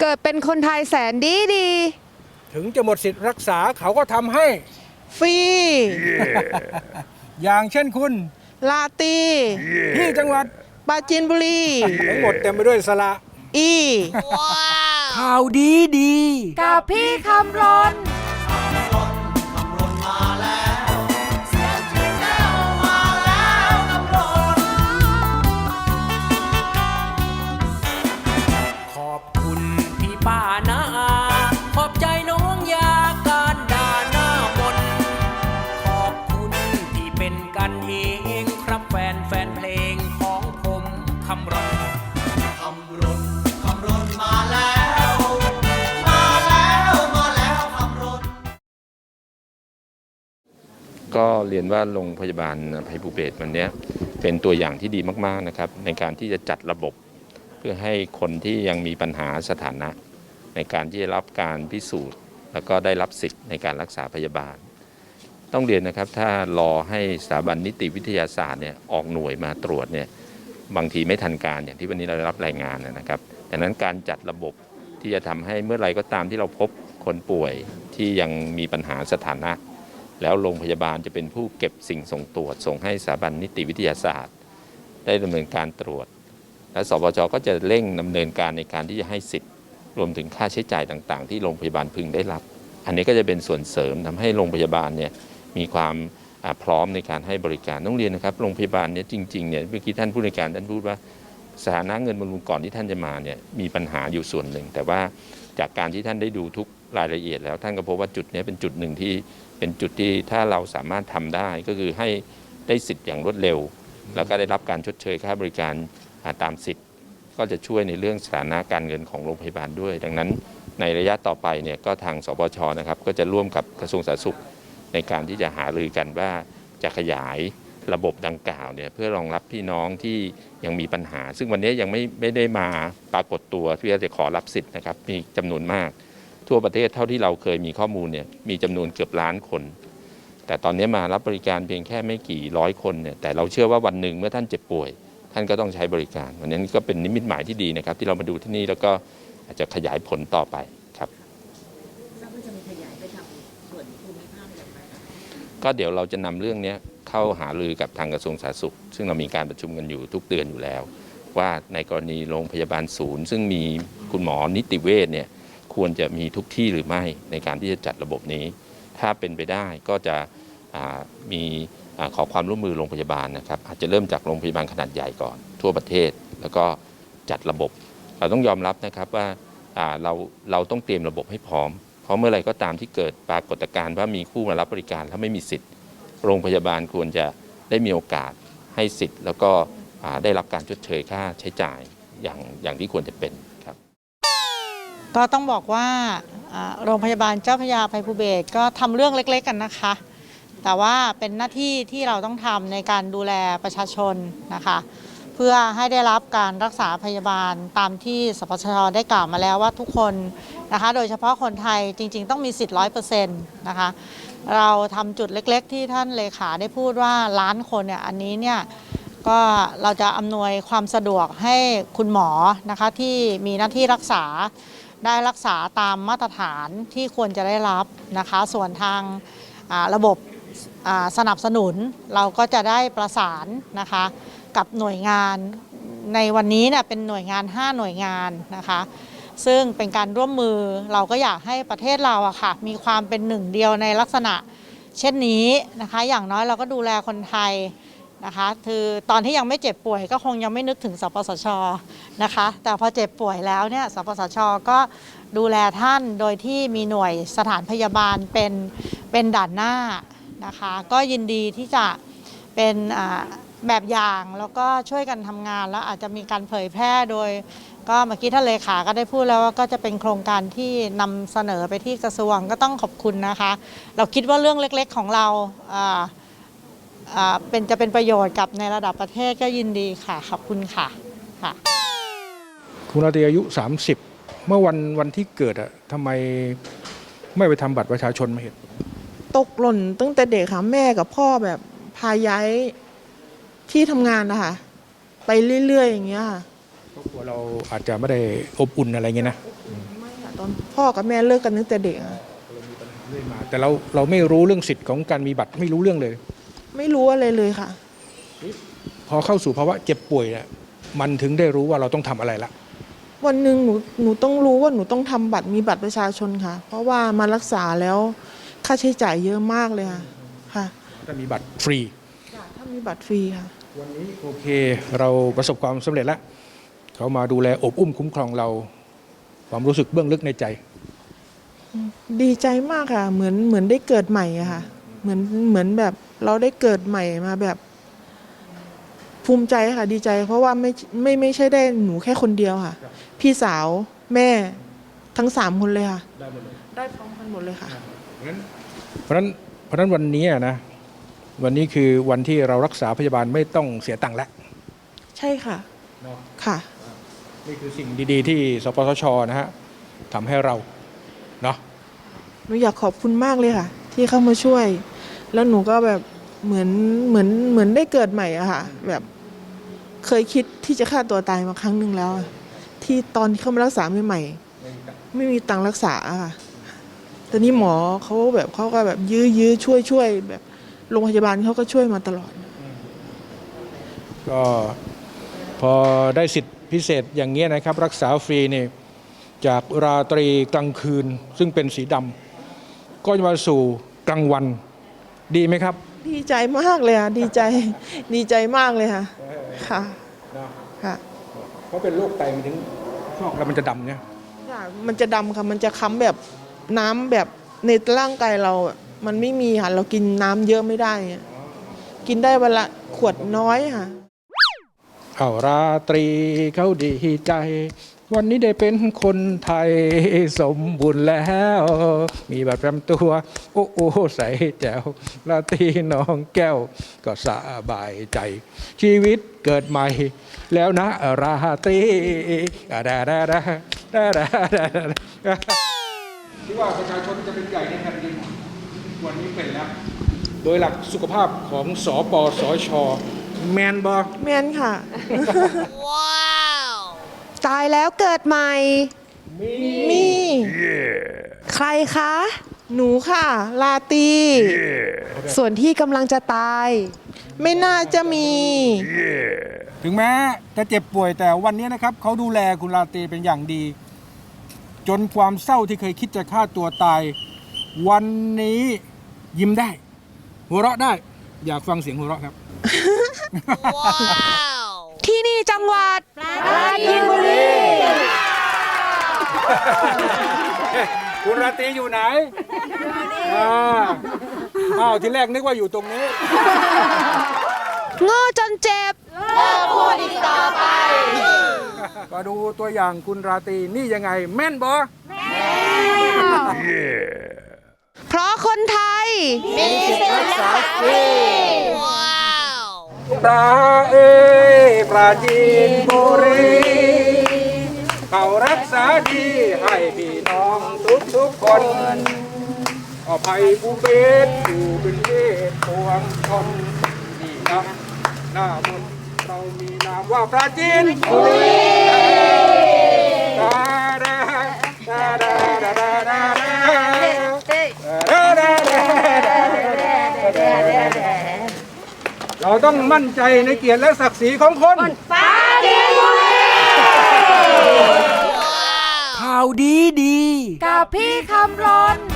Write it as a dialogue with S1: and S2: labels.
S1: เกิดเป็นคนไทยแสนดีดี
S2: ถึงจะหมดสิทธิ์รักษาเขาก็ทำให้
S3: ฟรี
S2: อย่างเช่นคุณ
S3: ลาตี
S2: ที่จังหวัด
S3: ปราจีนบุรี
S2: ทั้งหมดเต็มไปด้วยสระ
S3: อี
S2: ข่าวดีดี
S1: กับพี่คำรน
S4: ข เรี
S5: ยนว่าโรงพยาบาลภัยภูเบศรวันเนี้ยเป็นตัวอย่างที่ดีมากๆนะครับ ในการที่จะจัดระบบ เพื่อให้คนที่ยังมีปัญหาสถานะ ในการที่จะรับการพิสูจน์ แล้วก็ได้รับสิทธิ์ในการรักษาพยาบาล ต้องเรียนนะครับถ้ารอให้สถาบันนิติวิทยาศาสตร์เนี่ยออกหน่วยมาตรวจเนี่ยบางทีไม่ทันการอย่างที่วันนี้เราได้รับรายงานนะครับดังนั้นการจัดระบบที่จะทำให้เมื่อไรก็ตามที่เราพบคนป่วยที่ยังมีปัญหาสถานะ แล้วโรงพยาบาลจะเป็นผู้เก็บสิ่งส่งตรวจ ส่งให้สถาบันนิติวิทยาศาสตร์ ได้ดำเนินการตรวจ และสบจก็จะเร่งดำเนินการในการที่จะให้สิทธิ์ รวมถึงค่าใช้จ่ายต่าง ๆ ที่โรงพยาบาลพึงได้รับ อันนี้ก็จะเป็นส่วนเสริมทำให้โรงพยาบาลเนี่ยมีความพร้อมในการให้บริการต้องเรียนนะครับโรงพยาบาลเนี่ยจริงๆเนี่ยเมื่อกี้ท่านผู้ในการท่านพูดว่าสถานะเงินบำรุงก่อนที่ท่านจะมาเนี่ยมีปัญหาอยู่ส่วนหนึ่ง แต่ว่าจากการที่ท่านได้ดูทุก รายละเอียดแล้วท่านก็พบว่าจุดนี้เป็นจุดหนึ่งที่เป็นจุดที่ถ้าเราสามารถทำได้ก็คือให้ได้สิทธิ์อย่างรวดเร็ว แล้วก็ได้รับการชดเชยค่าบริการตามสิทธิ์ ก็จะช่วยในเรื่องสถานะการเงินของโรงพยาบาลด้วย ดังนั้นในระยะต่อไปเนี่ยก็ทางสปชนะครับก็จะร่วมกับกระทรวงสาธารณสุข ในการที่จะหารือกันว่าจะขยายระบบดังกล่าวเนี่ยเพื่อรองรับพี่น้องที่ยังมีปัญหา ซึ่งวันนี้ยังไม่ไม่ได้มาปรากฏตัวที่จะขอรับสิทธิ์นะครับมีจำนวนมาก ทั่วประเทศเท่าที่เราเคยมีข้อมูลเนี่ยมีจำนวนเกือบล้านคน แต่ตอนนี้มารับบริการเพียงแค่ไม่กี่ร้อยคนเนี่ยแต่เราเชื่อว่าวันหนึ่งเมื่อท่านเจ็บป่วย ท่านก็ต้องใช้บริการวันนี้ก็เป็นนิมิตหมายที่ดีนะครับ ที่เรามาดูที่นี่แล้วก็อาจจะขยายผลต่อไปครับก็เดี๋ยวเราจะนำเรื่องเนี้ยเข้าหารือกับทางกระทรวงสาธารณสุข ซึ่งเรามีการประชุมกันอยู่ทุกเดือนอยู่แล้ว ว่าในกรณีโรงพยาบาลศูนย์ ซึ่งมีคุณหมอนิติเวชเนี่ย ควรจะมีทุกที่หรือไม่ในการที่จะจัดระบบนี้ ถ้าเป็นไปได้ก็จะมีขอความร่วมมือโรงพยาบาลนะครับ อาจจะเริ่มจากโรงพยาบาลขนาดใหญ่ก่อนทั่วประเทศ แล้วก็จัดระบบ เราต้องยอมรับนะครับว่าเราเราต้องเตรียมระบบให้พร้อม เพราะเมื่อไรก็ตามที่เกิดปรากฏการณ์ว่ามีผู้มารับบริการแล้วไม่มีสิทธิ์ โรงพยาบาลควรจะได้มีโอกาสให้สิทธิ์ แล้วก็ได้รับการชดเชยค่าใช้จ่ายอย่างอย่างที่ควรจะเป็น
S3: ก็ต้องบอกว่าโรงพยาบาลเจ้าพยาภัยภูเบศก็ทำเรื่องเล็ก ๆ กันนะคะ แต่ว่าเป็นหน้าที่ที่เราต้องทำในการดูแลประชาชนนะคะ เพื่อให้ได้รับการรักษาพยาบาลตามที่สปชได้กล่าวมาแล้วว่าทุกคนนะคะ โดยเฉพาะคนไทยจริง ๆ ต้องมีสิทธิ์ร้อยเปอร์เซ็นต์นะคะ เราทำจุดเล็ก ๆ ที่ท่านเลขาได้พูดว่าล้านคนเนี่ยอันนี้เนี่ยก็เราจะอำนวยความสะดวกให้คุณหมอนะคะที่มีหน้าที่รักษา ได้รักษาตามมาตรฐานที่ควรจะได้รับนะคะ ส่วนทางระบบสนับสนุนเราก็จะได้ประสานนะคะกับหน่วยงานในวันนี้เนี่ยเป็นหน่วยงาน 5 หน่วยงานนะคะ ซึ่งเป็นการร่วมมือเราก็อยากให้ประเทศเราอะค่ะมีความเป็นหนึ่งเดียวในลักษณะเช่นนี้นะคะ อย่างน้อยเราก็ดูแลคนไทย นะคะคือตอนที่ยังไม่เจ็บป่วยก็คงยังไม่นึกถึงสปสชนะคะ แต่พอเจ็บป่วยแล้วเนี่ยสปสชก็ดูแลท่านโดยที่มีหน่วยสถานพยาบาลเป็นเป็นด่านหน้านะคะ ก็ยินดีที่จะเป็นแบบอย่างแล้วก็ช่วยกันทำงานแล้วอาจจะมีการเผยแพร่โดย ก็เมื่อกี้ท่านเลขาก็ได้พูดแล้วว่าก็จะเป็นโครงการที่นำเสนอไปที่กระทรวงก็ต้องขอบคุณนะคะ เราคิดว่าเรื่องเล็กๆของเราอ่า เป็นจะเป็นประโยชน์กับในระดับประเทศก็ยินดีค่ะ ขอบคุณค่ะค่ะ
S2: คุณราตรีอายุ 30 เมื่อวันวันที่เกิดอะทำไมไม่ไปทำบัตรประชาชนมาเห็น
S6: ตกหล่นตั้งแต่เด็กค่ะแม่กับพ่อแบบพาย้ายที่ทำงานนะคะไปเรื่อย ๆ อย่างเงี้ยค่ะ
S2: ครอบครัวเราอาจจะไม่ได้อบอุ่นอะไรเงี้ยนะ
S6: อนพ่อกับแม่เลิกกันตั้งแต่เด็กอะ
S2: เรื่อยมาแต่เราเราไม่รู้เรื่องสิทธิ์ของการมีบัตรไม่รู้เรื่องเลย
S6: ไม่รู้อะไรเลยค่ะ
S2: พอเข้าสู่ภาวะเจ็บป่วยเนี่ยมันถึงได้รู้ว่าเราต้องทำอะไรละ
S6: วันหนึ่งหนูหนูต้องรู้ว่าหนูต้องทำบัตรมีบัตรประชาชนค่ะ เพราะว่ามารักษาแล้วค่าใช้จ่ายเยอะมากเลยค่ะค่ะ
S2: ถ้ามีบัตรฟรี
S6: ถ้ามีบัตรฟรีค่ะ
S2: วันนี้โอเคเราประสบความสำเร็จแล้ว เขามาดูแลอบอุ้มคุ้มครองเรา ความรู้สึกเบื้องลึกในใจ
S6: ดีใจมากค่ะ เหมือนเหมือนได้เกิดใหม่อะค่ะ เหมือนเหมือนแบบ เราได้เกิดใหม่มาแบบภูมิใจค่ะดีใจ เพราะว่าไม่ไม่ไม่ใช่ได้หนูแค่คนเดียวค่ะ พี่สาวแม่ทั้งสามคนเลยค่ะ
S2: ได้หมดเลย
S6: ได้พร้อมกันหมดเลยค่ะ
S2: เพราะฉะนั้นเพราะฉะนั้นวันนี้อะนะวันนี้คือวันที่เรารักษาพยาบาลไม่ต้องเสียตังค์แล้ว
S6: ใช่ค่ะค่ะ
S2: นี่คือสิ่งดีๆ ที่สปสชนะฮะทำให้เราเนาะ
S6: หนูอยากขอบคุณมากเลยค่ะ ที่เข้ามาช่วย แล้วหนูก็แบบเหมือนเหมือนเหมือนได้เกิดใหม่อะค่ะ แบบเคยคิดที่จะฆ่าตัวตายมาครั้งหนึ่งแล้วอะที่ตอนที่เข้ามารักษาใหม่ๆไม่มีตังค์รักษาอะค่ะตอนนี้หมอเขาแบบเขาก็แบบยื้อยื้อช่วยช่วยแบบโรงพยาบาลเขาก็ช่วยมาตลอด
S2: ก็พอได้สิทธิพิเศษอย่างเงี้ยนะครับ รักษาฟรีนี่จากราตรีกลางคืน ซึ่งเป็นสีดำก็จะมาสู่กลางวัน ดีไหมครับ
S6: ดีใจมากเลยค่ะ ดีใจ ดีใจมากเลยค่ะ ค่ะค่ะ
S2: เพราะเป็นโรคไตมันถึงชอกแล้วมันจะดำเนี่ย
S6: ค่ะมันจะดำค่ะ มันจะค้ำแบบน้ำแบบในร่างกายเราอะมันไม่มีค่ะ เรากินน้ำเยอะไม่ได้อะกินได้วันละขวดน้อยค่ะ
S2: เอาราตรีเขาดีใจ วันนี้ได้เป็นคนไทยสมบูรณ์แล้ว มีบัตรประจำตัว โอ้โอ้ใส่แจ๋วราตรีน้องแก้ว ก็สบายใจ ชีวิตเกิดใหม่ แล้วนะ ราตรีอะดาดาดาดาดาดาดาที่ว่าประชาชนจะเป็นใหญ่ในแผ่นดินวันนี้เป็นแล้ว โดยหลักสุขภาพของสอปสชแมนบอ
S6: แมนค่ะ
S1: ตายแล้วเกิดใหม่
S6: มี
S1: ใครคะ
S6: หนูค่ะ ลาตี
S1: ส่วนที่กำลังจะตาย
S6: ไม่น่าจะมี
S2: ถึงแม้จะเจ็บป่วยแต่วันนี้นะครับเขาดูแลคุณลาตรีเป็นอย่างดี จนความเศร้าที่เคยคิดจะฆ่าตัวตาย วันนี้ยิ้มได้ หัวเราะได้ อยากฟังเสียงหัวเราะครับ
S1: ที่นี่ จังหวัดปราจีนบุรี
S2: คุณราตรีอยู่ไหนอ่าอ้าวทีแรกนึกว่าอยู่ตรงนี้
S1: โง่จนเจ็บ
S2: มาดูตัวอย่างคุณราตรีนี่ยังไง แม่นบอ
S1: เพราะคนไทย
S2: ปลาเอ้ย ปราจีนบุรีเขารักษาดีให้พี่น้องทุกทุกคนอภัยผู้เบ็นอยู่เป็นเทพศปวงคนนี่นะหน้ามนเรามีนามว่าปราจีนบุรีดาดาดาดาดา เราต้องมั่นใจในเกียรติและศักดิ์ศรีของคน
S4: ข่าวดีดี
S1: กับพี่คำรน